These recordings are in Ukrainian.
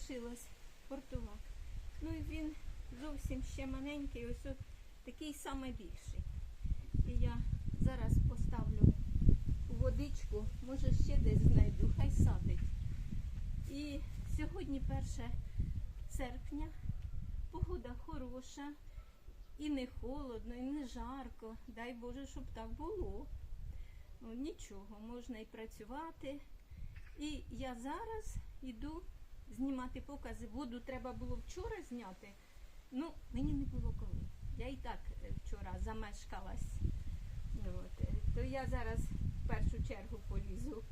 лишилось портулак. Ну і він зовсім ще маленький, ось от такий самий більший. І я зараз поставлю водичку, може ще десь знайду, хай садить. І сьогодні 1 серпня, погода хороша, і не холодно, і не жарко. Дай Боже, щоб так було. Ну, нічого, можна і працювати. І я зараз йду знімати покази. Воду треба було вчора зняти. Ну, мені не було коли. Я і так е, вчора замешкалась. Ну, от, е, то я зараз в першу чергу полізу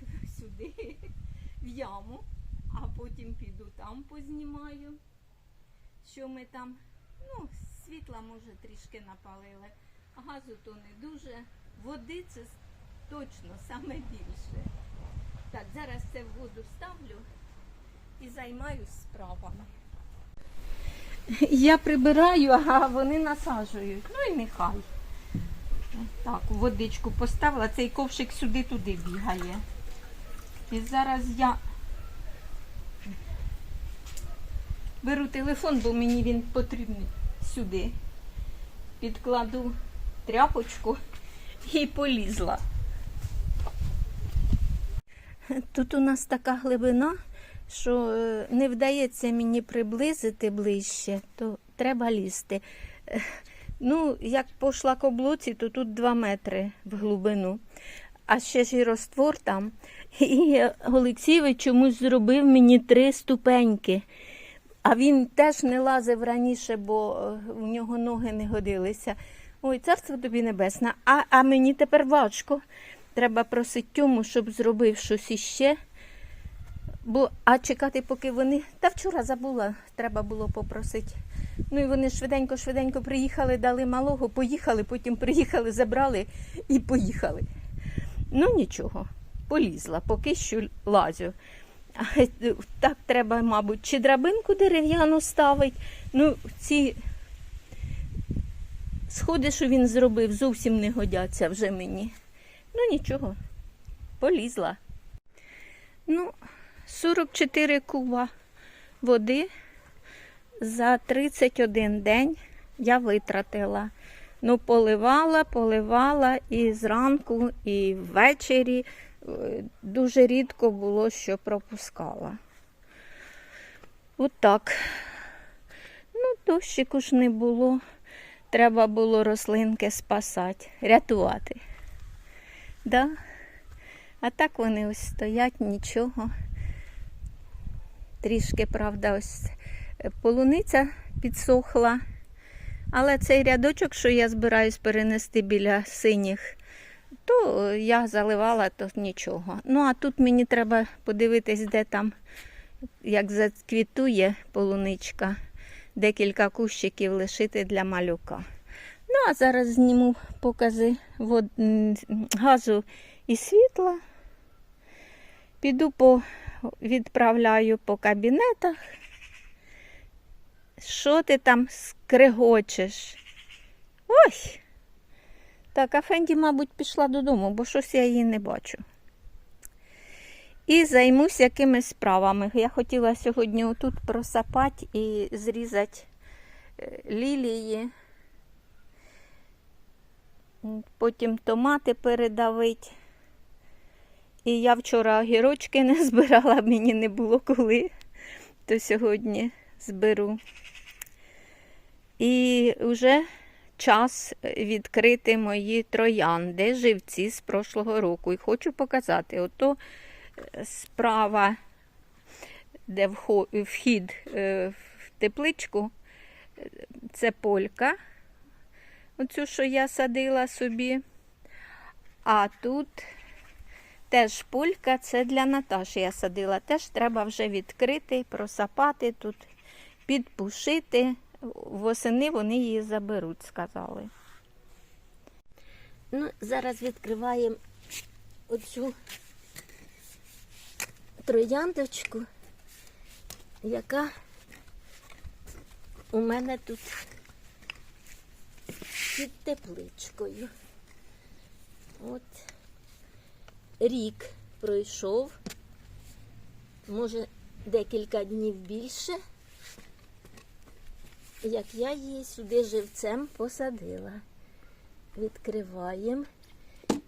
сюди, в яму, а потім піду там познімаю, що ми там. Ну, світла, може, трішки напалили, газу то не дуже. Води це точно саме більше. Так, зараз це в воду ставлю і займаюсь справами. Я прибираю, а вони насаджують. Ну і нехай. Так, водичку поставила, цей ковшик сюди-туди бігає. І зараз я беру телефон, бо мені він потрібний сюди. Підкладу тряпочку і полізла. Тут у нас така глибина, що е, не вдається мені приблизити ближче, то треба лізти. Ну, як по шлакоблоці, то тут 2 метри в глибину. А ще ж і роствор там. І Олексійович чомусь зробив мені три ступеньки. А він теж не лазив раніше, бо е, в нього ноги не годилися. Ой, царство тобі небесне. А, а мені тепер важко. Треба просити Тьому, щоб зробив щось іще. Бо, а чекати, поки вони. Та вчора забула, треба було попросити. Ну і вони швиденько-швиденько приїхали, дали малого, поїхали, потім приїхали, забрали і поїхали. Ну нічого, полізла, поки що лазю. Так треба, мабуть, чи драбинку дерев'яну ставить. Ну, ці сходи, що він зробив, зовсім не годяться вже мені. Ну нічого, полізла. Ну, 44 куба води за 31 день я витратила. Ну, поливала, поливала і зранку, і ввечері. Е, Дуже рідко було, що пропускала. От. Ну, дощику ж не було. Треба було рослинки спасати, рятувати. Да? А так вони ось стоять, нічого. Трішки, правда, ось е, полуниця підсохла. Але цей рядочок, що я збираюсь перенести біля синіх, то е, я заливала, то нічого. Ну, а тут мені треба подивитись, де там, як заквітує полуничка, декілька кущиків лишити для малюка. Ну, а зараз зніму покази вод... газу і світла. Піду по відправляю по кабінетах. Що ти там скригочеш? Ой! Так, а Фенді, мабуть, пішла додому, бо щось я її не бачу. І займусь якимись справами. Я хотіла сьогодні отут просапати і зрізати е, лілії. Потім томати передавити. І я вчора огірочки не збирала, мені не було коли, то сьогодні зберу. І вже час відкрити мої троянди, живці з прошлого року. І хочу показати, ото е, справа, де вхід е, в тепличку, це полька. Оцю, що я садила собі. А тут теж полька, це для Наташі я садила. Теж треба вже відкрити, просапати тут, підпушити. Восени вони її заберуть, сказали. Ну, зараз відкриваємо оцю трояндочку, яка у мене тут під тепличкою. От рік пройшов, може декілька днів більше, як я її сюди живцем посадила. Відкриваємо.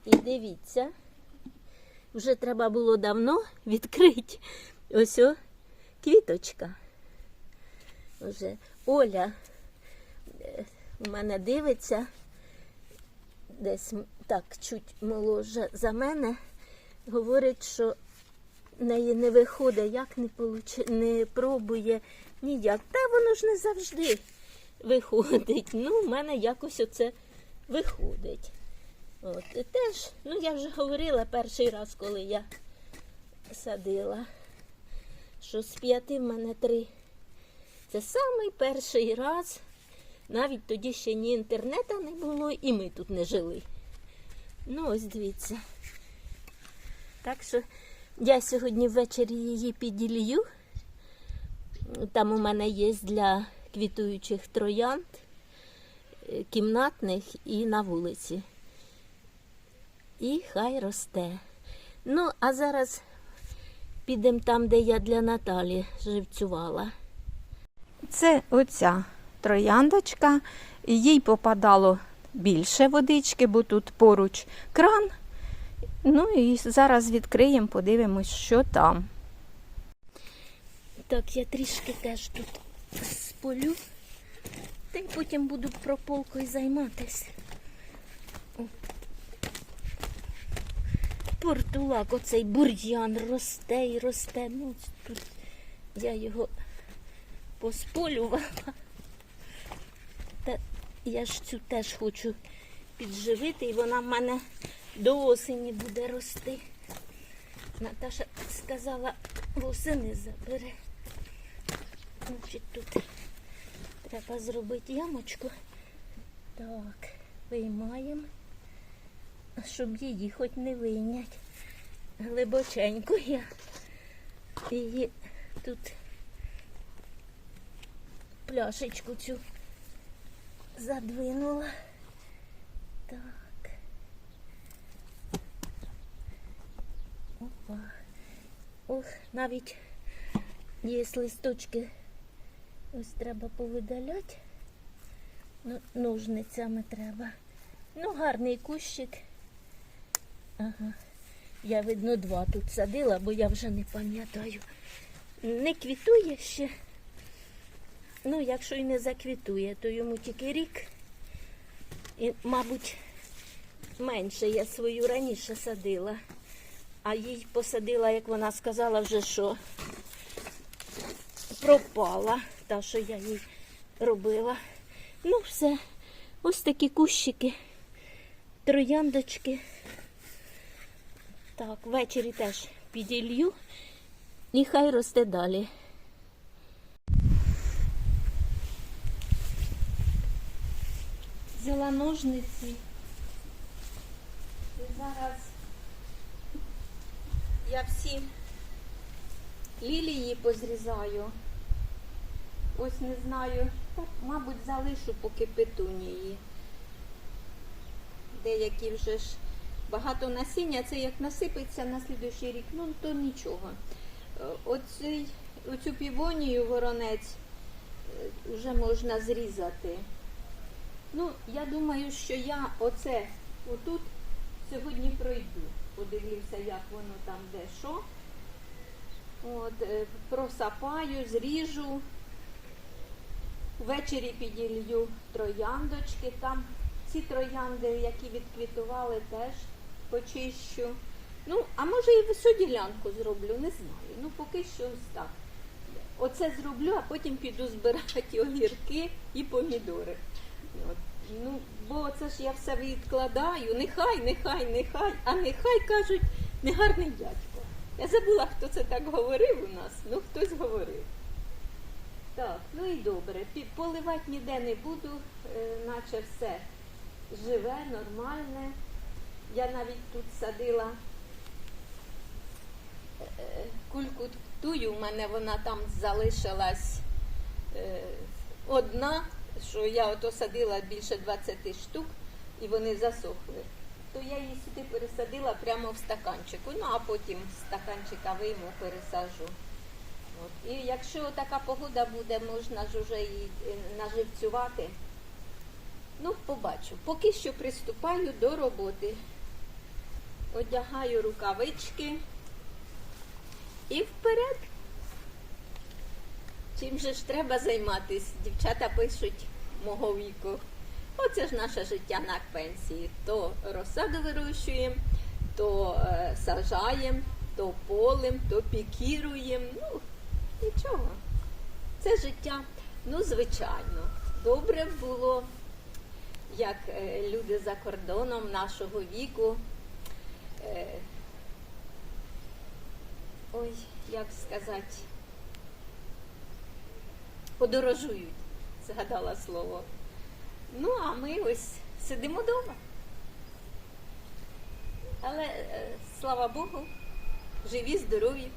І дивіться, вже треба було давно відкрити. Ось о, квіточка. Вже Оля е, у мене дивиться, десь так чуть молодша за мене, говорить, що в неї не виходить, як не, получи, не пробує ніяк. Та воно ж не завжди виходить. Ну, в мене якось оце виходить. От, і теж, ну я вже говорила перший раз, коли я садила, що з п'яти в мене три. Це самий перший раз. Навіть тоді ще ні інтернету не було, і ми тут не жили. Ну, ось дивіться. Так що я сьогодні ввечері її піділью. Там у мене є для квітуючих троянд, е, кімнатних і на вулиці. І хай росте. Ну, а зараз підемо там, де я для Наталі живцювала. Це оця трояндочка. Їй попадало більше водички, бо тут поруч кран. Ну і зараз відкриємо, подивимось, що там. Так, я трішки теж тут сполю, та й потім буду прополкою займатися. Портулак, оцей бур'ян росте і росте. Ну, тут я його посполювала. Та я ж цю теж хочу підживити, і вона в мене до осені буде рости. Наташа сказала, восени забере. Значить, тут треба зробити ямочку. Так, виймаємо, щоб її хоч не вийнять. Глибоченько я її тут пляшечку цю задвинула. Так. Ох, навіть є листочки. Ось треба повидаляти. Ну, ножницями треба. Ну, гарний кущик. Ага. Я, видно, два тут садила, бо я вже не пам'ятаю. Не квітує ще. Ну, якщо і не заквітує, то йому тільки рік. І, мабуть, менше я свою раніше садила. А їй посадила, як вона сказала, вже що пропала, та, що я їй робила. Ну, все. Ось такі кущики, трояндочки. Так, ввечері теж піділью і хай росте далі. Взяла ножниці. І зараз я всі лілії позрізаю. Ось не знаю, так, мабуть, залишу поки петунії. Деякі вже ж багато насіння, це як насипеться на слідуючий рік, ну то нічого. Е, Оцей, оцю півонію воронець е, вже можна зрізати. Ну, я думаю, що я оце отут сьогодні пройду. Подивлюся, як воно там де що. От, е, просапаю, зріжу. Ввечері піділью трояндочки. Там ці троянди, які відквітували, теж почищу. Ну, а може і всю ділянку зроблю, не знаю. Ну, поки що ось так. Оце зроблю, а потім піду збирати огірки і помідори. От. Ну, бо це ж я все відкладаю. Нехай, нехай, нехай, а нехай кажуть, негарний дядько. Я забула, хто це так говорив у нас, ну хтось говорив. Так, ну і добре. Поливати ніде не буду, е, наче все живе, нормальне. Я навіть тут садила е, кульку тую, у мене вона там залишилась е, одна, що я ото садила більше 20 штук і вони засохли. То я її сюди пересадила прямо в стаканчику. Ну а потім з стаканчика вийму, пересаджу От. І якщо така погода буде, можна ж уже і е, наживцювати. Ну, побачу. Поки що приступаю до роботи. Одягаю рукавички і вперед. Чим же ж треба займатися? Дівчата пишуть мого віку. Оце ж наше життя на пенсії. То розсаду вирощуємо, то е, сажаємо, то полем, то пікіруємо. Ну, нічого. Це життя. Ну, звичайно, добре було, як е, люди за кордоном нашого віку. Е, ой, як сказати, подорожують, згадала слово. Ну, а ми ось сидимо вдома. Але е, слава Богу, живі, здорові.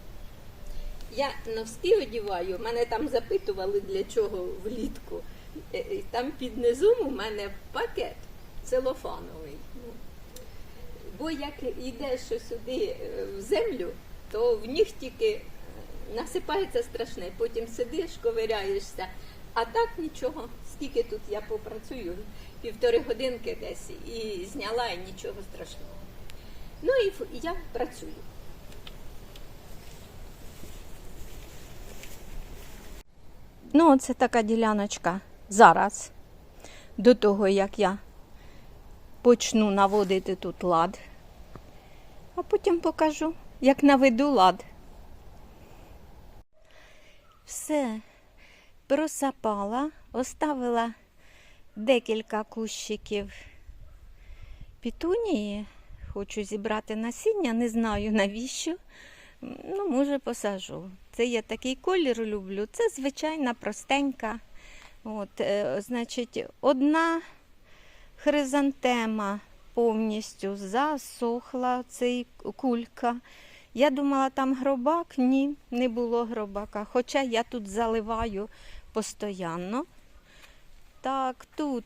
Я носки одіваю, мене там запитували, для чого влітку. Е, Там під низом у мене пакет целофановий. Ну, Бо як йдеш сюди е, в землю, то в них тільки насипається страшне. Потім сидиш, ковиряєшся. А так нічого, скільки тут я попрацюю, півтори годинки десь і зняла, і нічого страшного. Ну і я працюю. Ну, це така діляночка зараз, до того, як я почну наводити тут лад. А потім покажу, як наведу лад. Все, просапала, оставила декілька кущиків пітунії. Хочу зібрати насіння, не знаю навіщо. Ну, може, посажу. Це я такий колір люблю. Це звичайна простенька. От, е, значить, одна хризантема повністю засохла, цей кулька. Я думала, там гробак. Ні, не було гробака. Хоча я тут заливаю постійно. Так, тут.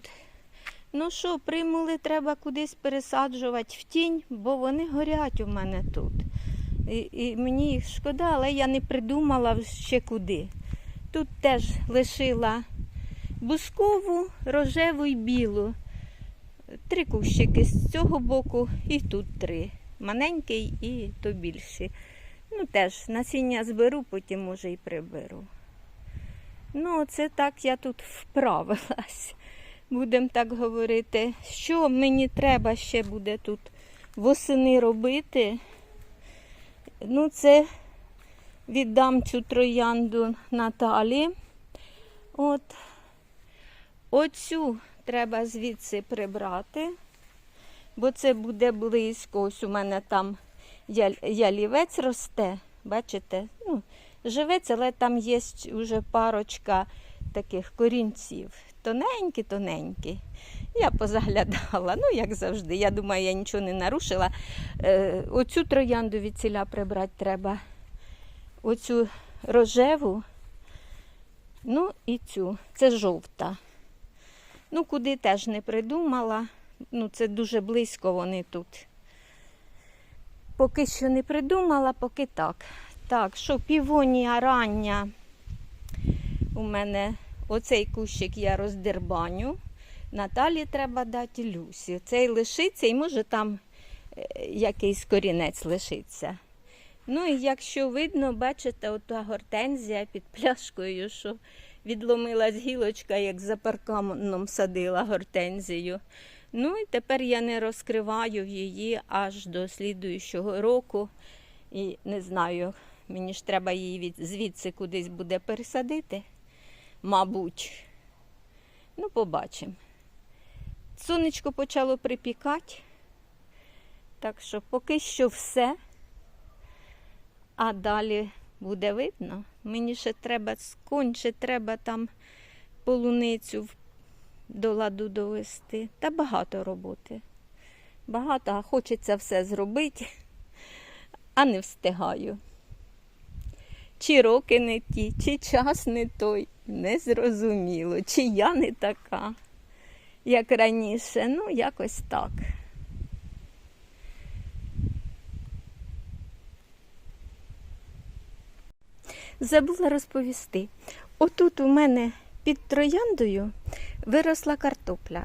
Ну що, примули треба кудись пересаджувати в тінь, бо вони горять у мене тут. І, і мені їх шкода, але я не придумала ще куди. Тут теж лишила бускову, рожеву і білу. Три кущики з цього боку і тут три. Маленький і то більші. Ну, теж насіння зберу, потім може і приберу. Ну, це так я тут вправилась. Будемо так говорити. Що мені треба ще буде тут восени робити? Ну, це віддам цю троянду Наталі. От. Оцю треба звідси прибрати, бо це буде близько. Ось у мене там ялівець росте. Бачите? Ну, живець, але там є вже парочка таких корінців. Тоненькі, тоненькі. Я позаглядала, ну, як завжди. Я думаю, я нічого не нарушила. Е, оцю троянду від ціля прибрати треба. Оцю рожеву, ну і цю. Це жовта. Ну, куди теж не придумала. Ну, це дуже близько вони тут. Поки що не придумала, поки так. Так, що півонія рання у мене оцей кущик я роздербаню. Наталі треба дати Люсі. Цей лишиться і може там е, якийсь корінець лишиться. Ну і якщо видно, бачите, ота гортензія під пляшкою, що відломилась гілочка, як за парканом садила гортензію. Ну і тепер я не розкриваю її аж до слідуючого року. І не знаю, мені ж треба її від, звідси кудись буде пересадити, мабуть. Ну, побачимо. Сонечко почало припікати. Так що поки що все. А далі буде видно. Мені ще треба сконче, треба там полуницю в- до ладу довести. Та багато роботи. Багато, а хочеться все зробити, а не встигаю. Чи роки не ті, чи час не той, не зрозуміло, чи я не така, як раніше. Ну, якось так. забула розповісти. Отут у мене під трояндою виросла картопля.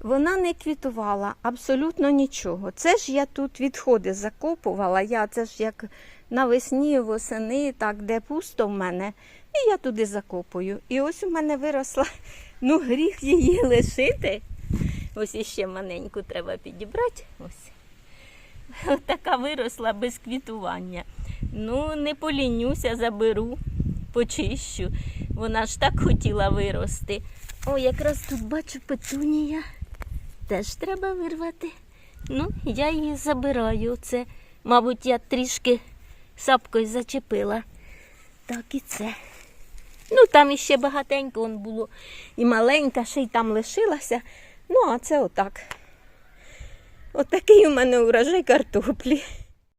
Вона не квітувала абсолютно нічого. Це ж я тут відходи закопувала. Я це ж як навесні, восени, так, де пусто в мене, і я туди закопую. І ось у мене виросла, ну, гріх її лишити. Ось іще маленьку треба підібрати. Ось. Ось така виросла без квітування. Ну, не полінюся, заберу, почищу. Вона ж так хотіла вирости. О, якраз тут бачу петунія. Теж треба вирвати. Ну, я її забираю. Це, мабуть, я трішки сапкою зачепила. Так і це. Ну, там іще багатенько он було. І маленька, ще й там лишилася. Ну, а це отак. Отакий у мене урожай картоплі.